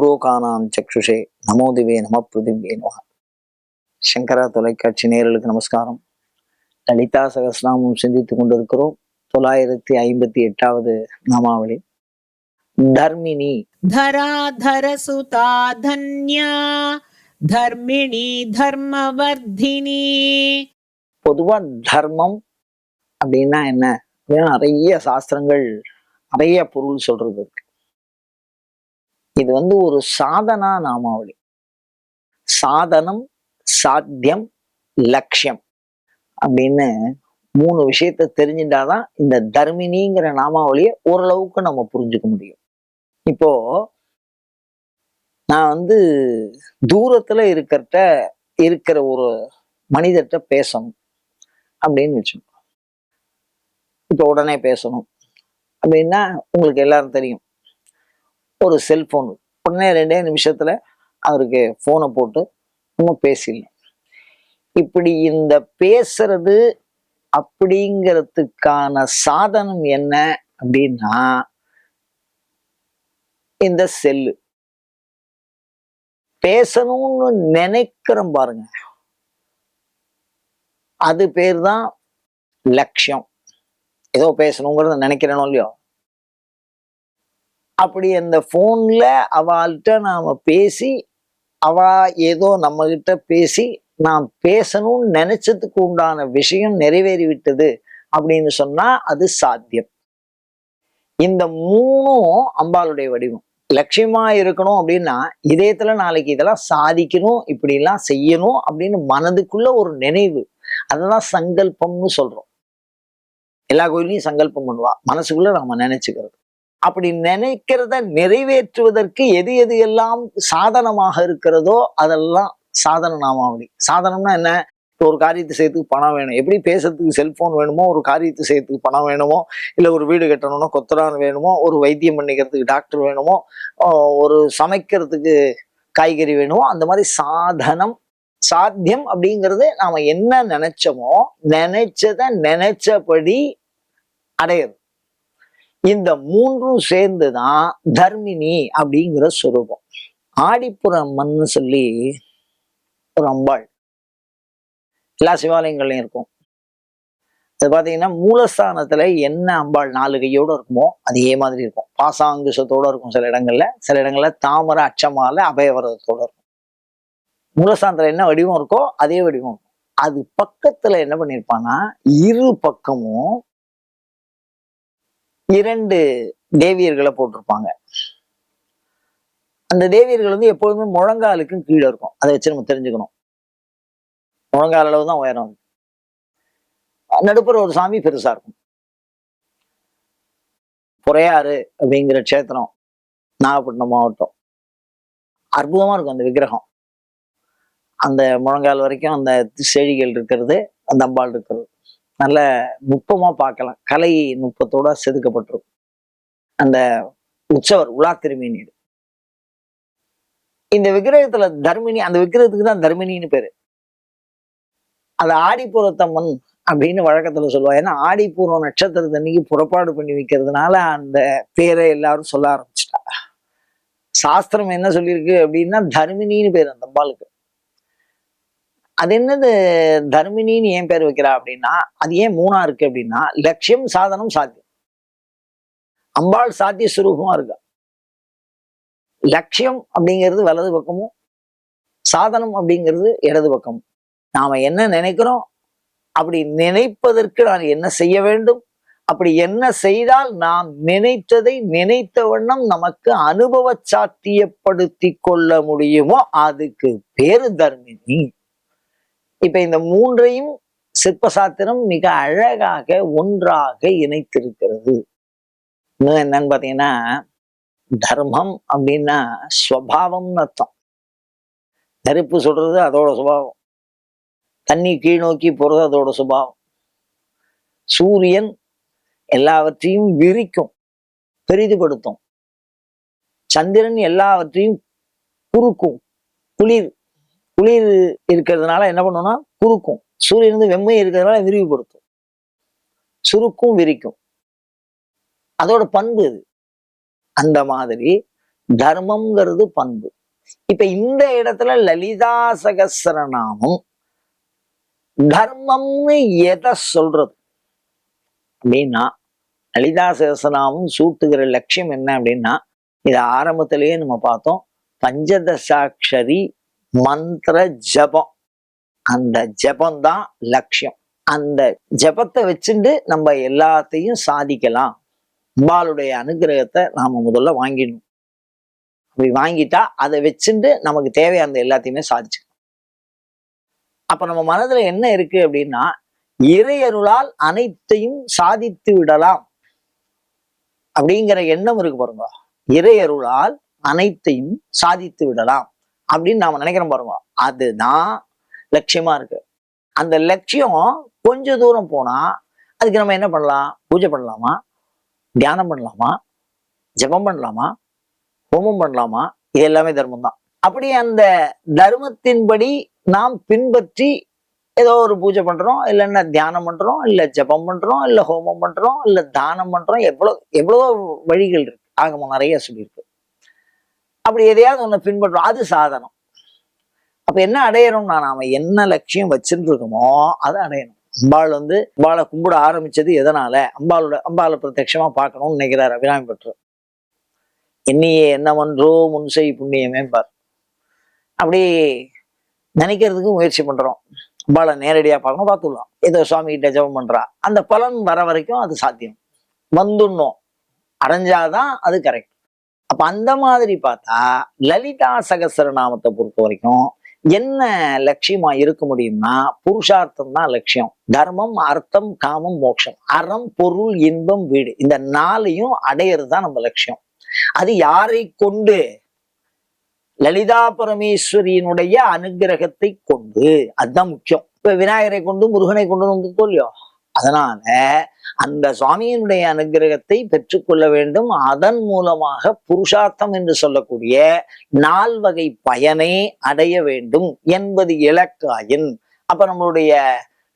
புரோகானாம் சக்ஷுஷே நமோதிவே நம பிருதிவே நம. சங்கரா தொலைக்காட்சி நேரலுக்கு நமஸ்காரம். லலிதா சகசிராமம் சிந்தித்து கொண்டிருக்கிறோம். தொள்ளாயிரத்தி ஐம்பத்தி எட்டாவது நாமாவளி. தர்மிணி. தராதரசுதா தன்யா தர்மிணி தர்மவர்தினி. பொதுவா தர்மம் அப்படின்னா என்ன? நிறைய சாஸ்திரங்கள் நிறைய பொருள் சொல்றது இருக்கு. இது வந்து ஒரு சாதனா நாமாவளி. சாதனம் சாத்தியம் லட்சியம் அப்படின்னு மூணு விஷயத்த தெரிஞ்சுட்டாதான் இந்த தர்மினிங்கிற நாமாவளியை ஓரளவுக்கு நம்ம புரிஞ்சுக்க முடியும். இப்போ நான் வந்து தூரத்துல இருக்கிறட்ட இருக்கிற ஒரு மனிதர்கிட்ட பேசணும் அப்படின்னு வச்சுக்கோங்க இப்போ உடனே பேசணும் அப்படின்னா உங்களுக்கு எல்லாரும் தெரியும். ஒரு செல்போன் உடனே ரெண்டே நிமிஷத்துல அவருக்கு ஃபோனை போட்டு நம்ம பேசிடலாம். இப்படி இந்த பேசுறது அப்படிங்கிறதுக்கான சாதனம் என்ன அப்படின்னா இந்த செல்லு பேசணும்னு நினைக்கிறோம் பாருங்க. அது பேர் தான் லட்சியம். ஏதோ பேசணுங்கிறத நினைக்கிறேனோ இல்லையோ? அப்படி அந்த ஃபோனில் அவள்கிட்ட நாம பேசி அவ ஏதோ நம்மகிட்ட பேசி நாம் பேசணும்னு நினைச்சதுக்கு உண்டான விஷயம் நிறைவேறிவிட்டது அப்படின்னு சொன்னா அது சாத்தியம். இந்த மூணும் அம்பாளுடைய வடிவம். லட்சியமா இருக்கணும் அப்படின்னா இதயத்துல நாளைக்கு இதெல்லாம் சாதிக்கணும் இப்படி எல்லாம் செய்யணும் அப்படின்னு மனதுக்குள்ள ஒரு நினைவு. அதுதான் சங்கல்பம்னு சொல்றோம். எல்லா கோயிலையும் சங்கல்பம் பண்ணுவா. மனசுக்குள்ள நம்ம நினைச்சுக்கிறது. அப்படி நினைக்கிறத நிறைவேற்றுவதற்கு எது எது எல்லாம் சாதனமாக இருக்கிறதோ அதெல்லாம் சாதன நாமாவளி. சாதனம்னா என்ன? ஒரு காரியத்தை செய்யறதுக்கு பணம் வேணும். எப்படி பேசுறதுக்கு செல்போன் வேணுமோ ஒரு காரியத்தை செய்யறதுக்கு பணம் வேணுமோ இல்லை ஒரு வீடு கட்டணும்னா கொத்தரான் வேணுமோ ஒரு வைத்தியம் பண்ணிக்கிறதுக்கு டாக்டர் வேணுமோ ஒரு சமைக்கிறதுக்கு காய்கறி வேணுமோ அந்த மாதிரி சாதனம் சாத்தியம் அப்படிங்கிறது நாம என்ன நினைச்சோமோ நினைச்சத நினைச்சபடி அடையிறது. இந்த மூன்றும் சேர்ந்து தான் தர்மினி அப்படிங்கிற சுரூபம். ஆடிப்புறம்மன்னு சொல்லி ஒரு அம்பாள். எல்லா சிவாலயங்கள்லையும் இருக்கும். அது பார்த்தீங்கன்னா மூலஸ்தானத்துல என்ன அம்பாள் நாலு கையோட இருக்குமோ அதே மாதிரி இருக்கும். பாசாங்குசத்தோட இருக்கும் சில இடங்கள்ல. சில இடங்களில் தாமரை அச்சமால அபயவரத்தோடு இருக்கும். மூலஸ்தானத்துல என்ன வடிவம் இருக்கோ அதே வடிவம் இருக்கும். அது பக்கத்துல என்ன பண்ணியிருப்பான்னா இரு பக்கமும் இரண்டு தேவியர்களை போட்டிருப்பாங்க. அந்த தேவியர்கள் வந்து எப்பொழுதுமே முழங்காலுக்கும் கீழே இருக்கும். அதை வச்சு நம்ம தெரிஞ்சுக்கணும். முழங்கால் அளவு தான் உயரம். நடுப்புற ஒரு சாமி பெருசா இருக்கும். பொறையாறு அப்படிங்கிற க்ஷேத்திரம் நாகப்பட்டினம் மாவட்டம். அற்புதமா இருக்கும் அந்த விக்கிரகம். அந்த முழங்கால் வரைக்கும் அந்த செழிகள் இருக்கிறது அந்த அம்பாள் இருக்கிறது. நல்ல நுட்பமா பார்க்கலாம். கலை நுட்பத்தோட செதுக்கப்பட்டிருக்கும். அந்த உற்சவர் உலா திருமேனியர் இந்த விக்கிரகத்துல தர்மினி அந்த விக்கிரகத்துக்கு தான் தர்மினின்னு பேரு. அது ஆடிப்புறத்தம்மன் அப்படின்னு வழக்கத்துல சொல்லுவாங்க. ஏன்னா ஆடிப்பூர்வ நட்சத்திரத்தன்னைக்கு புறப்பாடு பண்ணி வைக்கிறதுனால அந்த பேரை எல்லாரும் சொல்ல ஆரம்பிச்சிட்டா சாஸ்திரம் என்ன சொல்லியிருக்கு அப்படின்னா தர்மினின்னு பேர் அந்த அம்பாளுக்கு. அது என்னது தர்மினின்னு ஏன் பேர் வைக்கிறா அப்படின்னா அது ஏன் மூணா இருக்கு அப்படின்னா லட்சியம் சாதனம் சாத்தியம். அம்பாள் சாத்திய சுரூபமா இருக்கா. லட்சியம் அப்படிங்கிறது வலது பக்கமும் சாதனம் அப்படிங்கிறது இடது பக்கமும். நாம என்ன நினைக்கிறோம்? அப்படி நினைப்பதற்கு நான் என்ன செய்ய வேண்டும்? அப்படி என்ன செய்தால் நாம் நினைத்ததை நினைத்த வண்ணம் நமக்கு அனுபவ சாத்தியப்படுத்தி கொள்ள முடியுமோ? அதுக்கு பேரு தர்மினி. இப்ப இந்த மூன்றையும் சிற்பசாத்திரம் மிக அழகாக ஒன்றாக இணைத்திருக்கிறது. என்னன்னு பாத்தீங்கன்னா தர்மம் அப்படின்னா ஸ்வபாவம்னு அர்த்தம். நெருப்பு சொல்றது அதோட சுபாவம். தண்ணி கீழ் நோக்கி போறது அதோட சுபாவம். சூரியன் எல்லாவற்றையும் விரிக்கும் பெரிதுபடுத்தும். சந்திரன் எல்லாவற்றையும் குறுக்கும் குளிர் குளிர் இருக்கிறதுனால என்ன பண்ணும்னா குறுக்கும். சூரியன் வந்து வெம்மை இருக்கிறதுனால விரிவுபடுத்தும். சுருக்கும் விரிக்கும். அதோட பண்பு இது. அந்த மாதிரி தர்மம்ங்கிறது பண்பு. இப்ப இந்த இடத்துல லலிதா சகசரநாமம் தர்மம்னு எதை சொல்றது? அப்படின்னா லலிதா சகசரநாமம் சூட்டுகிற லட்சியம் என்ன அப்படின்னா இது ஆரம்பத்திலேயே நம்ம பார்த்தோம். பஞ்சதசாட்சரி மந்திர ஜபம். அந்த ஜபம்தான் லட்சியம். அந்த ஜபத்தை வச்சுட்டு நம்ம எல்லாத்தையும் சாதிக்கலாம். அம்பாளுடைய அனுகிரகத்தை நாம முதல்ல வாங்கிடணும். அப்படி வாங்கிட்டா அதை வச்சுட்டு நமக்கு தேவையான எல்லாத்தையுமே சாதிச்சுக்கணும் அப்ப நம்ம மனதுல என்ன இருக்கு அப்படின்னா இறையருளால் அனைத்தையும் சாதித்து விடலாம் அப்படிங்கிற எண்ணம் இருக்கு பாருங்க. இறையருளால் அனைத்தையும் சாதித்து விடலாம். அப்படின்னு நாம நினைக்கிறோம் பாருங்க. அதுதான் லட்சியமா இருக்கு. அந்த லட்சியம் கொஞ்ச தூரம் போனா அதுக்கு நம்ம என்ன பண்ணலாம்? பூஜை பண்ணலாமா? தியானம் பண்ணலாமா? ஜெபம் பண்ணலாமா? ஹோமம் பண்ணலாமா? இது எல்லாமே தர்மம் தான். அப்படி அந்த தர்மத்தின்படி நாம் பின்பற்றி ஏதோ ஒரு பூஜை பண்றோம் இல்லைன்னா தியானம் பண்றோம் இல்ல ஜெபம் பண்றோம் இல்ல ஹோமம் பண்றோம் இல்ல தானம் பண்றோம் எவ்வளவு எவ்வளவோ வழிகள் இருக்கு. ஆகமம் நிறைய சொல்லியிருக்கு. அப்படி எதையாவது ஒன்று பின்பற்றோம் அது சாதனம். அப்போ என்ன அடையணும்னா நாம என்ன லட்சியம் வச்சுருக்கோமோ அதை அடையணும். அம்பாள் வந்து அம்பாளை கும்பிட ஆரம்பிச்சது எதனால? அம்பாளோட அம்பாளை பிரத்யட்சமா பார்க்கணும்னு நினைக்கிறார் அபிராமி பெற்று. என்னையே என்னவென்றோ முன்செய் புண்ணியமே பார். அப்படி நினைக்கிறதுக்கு முயற்சி பண்ணுறோம் அம்பாளை நேரடியாக பார்க்கணும் பார்த்துடலாம் ஏதோ சுவாமிகிட்ட ஜபம் ஜெபம் அந்த பலன் வர வரைக்கும் அது சாத்தியம். வந்துடணும். அடைஞ்சாதான் அது கரெக்ட் அப்ப அந்த மாதிரி பார்த்தா லலிதா சகசரநாமத்தை பொறுத்த வரைக்கும் என்ன லட்சியமா இருக்க முடியும்னா புருஷார்த்தம் தான் லட்சியம். தர்மம் அர்த்தம் காமம் மோட்சம். அறம் பொருள் இன்பம் வீடு. இந்த நாளையும் அடையிறது தான் நம்ம லட்சியம். அது யாரை கொண்டு? லலிதா பரமேஸ்வரியினுடைய அனுகிரகத்தை கொண்டு. அதுதான் முக்கியம். இப்ப விநாயகரை கொண்டு முருகனை கொண்டு வந்து இல்லையோ? அதனால அந்த சுவாமியினுடைய அனுகிரகத்தை பெற்றுக்கொள்ள வேண்டும். அதன் மூலமாக புருஷார்த்தம் என்று சொல்லக்கூடிய நால்வகை பயனை அடைய வேண்டும் என்பது இலக்காயின். அப்ப நம்மளுடைய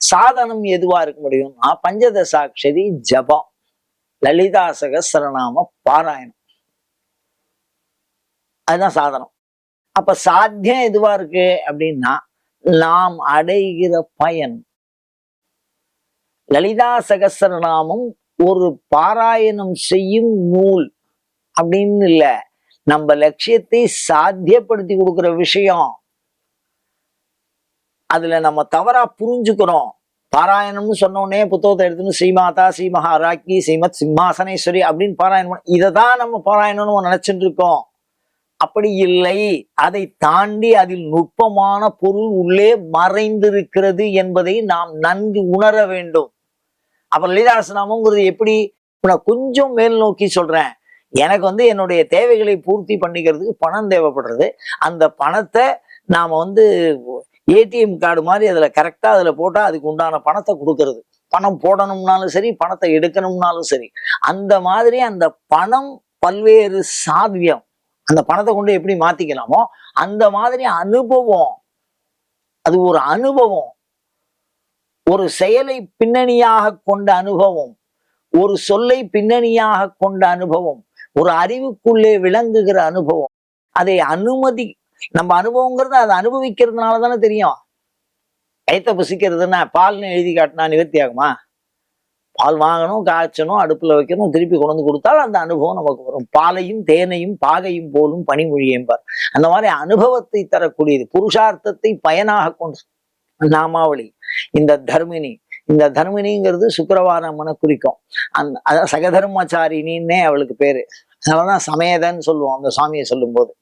சாதனம் எதுவா இருக்க முடியும்னா பஞ்சதசாட்சரி ஜபம் லலிதா சகசரநாம பாராயணம். அதுதான் சாதனம். அப்ப சாத்தியம் எதுவா இருக்கு அப்படின்னா நாம் அடைகிற பயன் லலிதா சகசரநாமம் ஒரு பாராயணம் செய்யும் நூல் அப்படின்னு இல்ல. நம்ம லட்சியத்தை சாத்தியப்படுத்தி கொடுக்கிற விஷயம். அதுல நம்ம தவறா புரிஞ்சுக்கிறோம். பாராயணம்னு சொன்னோடனே புத்தகத்தை எடுத்துன்னு ஸ்ரீமாதா ஸ்ரீ மகாராக்கி ஸ்ரீமத் சிம்மாசனேஸ்வரி அப்படின்னு பாராயணம் இதை தான் நம்ம பாராயணம்னு நினைச்சிட்டு இருக்கோம். அப்படி இல்லை. அதை தாண்டி அதில் நுட்பமான பொருள் உள்ளே மறைந்திருக்கிறது என்பதை நாம் நன்கு உணர வேண்டும். அப்புறம் லலிதாசனாமங்கிறது எப்படி? நான் கொஞ்சம் மேல் நோக்கி சொல்றேன். எனக்கு வந்து என்னுடைய தேவைகளை பூர்த்தி பண்ணிக்கிறதுக்கு பணம் தேவைப்படுறது. அந்த பணத்தை நாம் வந்து ஏடிஎம் கார்டு மாதிரி அதில் கரெக்டாக அதில் போட்டால் அதுக்கு உண்டான பணத்தை கொடுக்கறது. பணம் போடணும்னாலும் சரி பணத்தை எடுக்கணும்னாலும் சரி. அந்த மாதிரி அந்த பணம் பல்வேறு சாத்தியம் அந்த பணத்தை கொண்டு எப்படி மாத்திக்கலாமோ அந்த மாதிரி அனுபவம். அது ஒரு அனுபவம். ஒரு செயலை பின்னணியாக கொண்ட அனுபவம் ஒரு சொல்லை பின்னணியாக கொண்ட அனுபவம் ஒரு அறிவுக்குள்ளே விளங்குகிற அனுபவம். அதை அனுமதி நம்ம அனுபவங்கிறது அதை அனுபவிக்கிறதுனால தானே தெரியும். கைத்த புசிக்கிறதுன்னா பால்னு எழுதி காட்டினா நிவர்த்தி ஆகுமா பால் வாங்கணும் காய்ச்சணும் அடுப்புல வைக்கணும் திருப்பி கொண்டு வந்து கொடுத்தால் அந்த அனுபவம் நமக்கு வரும். பாலையும் தேனையும் பாகையும் போலும் பனிமொழி என்பார் அந்த மாதிரி அனுபவத்தை தரக்கூடியது புருஷார்த்தத்தை பயனாக கொண்டு நாமாவளி. இந்த தர்மினி. இந்த தர்மினிங்கிறது சுக்கரவார அம்மனை குறிக்கும் அந்த அதான் சகதர்மச்சாரினின்னே அவளுக்கு பேரு. அதனாலதான் சமேதன்னு சொல்லுவோம் அந்த சுவாமியை சொல்லும்போது.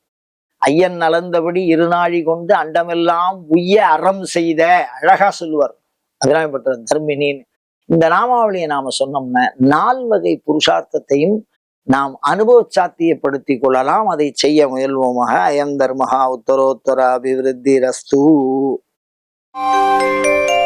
ஐயன் நலந்தபடி இருநாழி கொண்டு அண்டமெல்லாம் உய்ய அறம் செய்த அழகா சொல்லுவார். அபிராமிப்பட்ட தர்மினின்னு. இந்த நாமாவளியை நாம சொன்னோம்னா நால் வகை புருஷார்த்தத்தையும் நாம் அனுபவ சாத்தியப்படுத்தி கொள்ளலாம். அதை செய்ய முயல்வோமாக. அயம் தர்மஹா உத்தரோத்தர அபிவிருத்தி ரஸ்து Música